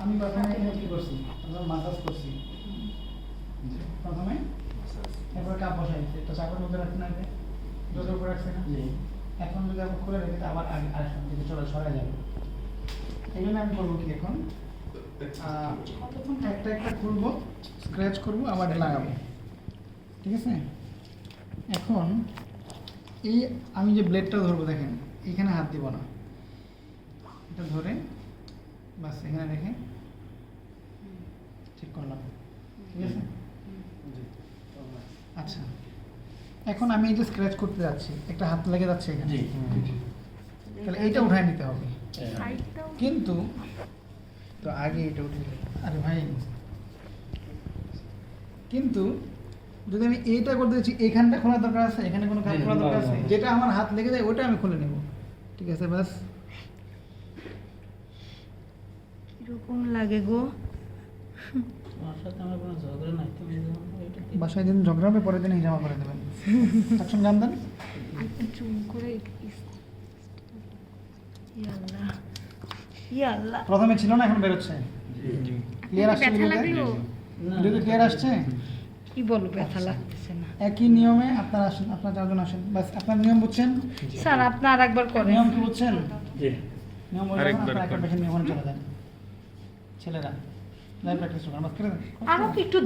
আমি প্রথমে কি করছি মাসাজ করছি প্রথমে এরপর কাপ তো চাপের মধ্যে রাখছি না জোরের উপর রাখছি এখন যদি আমি খুলে রেখে আবার আগে দিকে চলে সরে যাবে এই জন্য আমি করব কি এখন একটা একটা খুলবো স্ক্র্যাচ করব আবার লাগাবো ঠিক আছে এখন এই আমি যে ব্লেডটা ধরবো দেখেন এখানে হাত দিব না। এটা ধরে বাস এখানে রেখে ঠিক করলাম। ঠিক আছে? আচ্ছা। এখন আমি এই যে স্ক্র্যাচ করতে যাচ্ছি একটা হাত লেগে যাচ্ছে এখানে। তাহলে এইটা উঠায় নিতে হবে। কিন্তু তো আগে এটা উঠে আরে ভাই কিন্তু যদি আমি এইটা করতে দিচ্ছি এখানটা খোলা দরকার আছে এখানে কোনো কাজ খোলা দরকার আছে। যেটা আমার হাত লেগে যায় ওটা আমি খুলে নেব। ঠিক আছে বাস কীরকম লাগে গো? এটা বাসায় দিন ঝগড়া হবে পরের দিন। হিজামা করে দেবেন তখন দেন প্রথমে ছিল না এখন বেরোচ্ছে। ক্লিয়ার আসছে ভিডিওতে? ক্লিয়ার আসছে? কি বলব ব্যথা লাগতেছে না। একই নিয়মে আপনারা আসেন আপনারা চারজন আসেন। বাস আপনার নিয়ম বুঝছেন? স্যার আপনি আর একবার করেন। নিয়ম কি বুঝছেন? জি। নিয়ম বলে আরেকবার আপনারা একটা করেন। পেশেন্ট নিয়ে ওখানে চলে যান। ছেলেরা লাইভ প্র্যাকটিস করুন। আরও একটু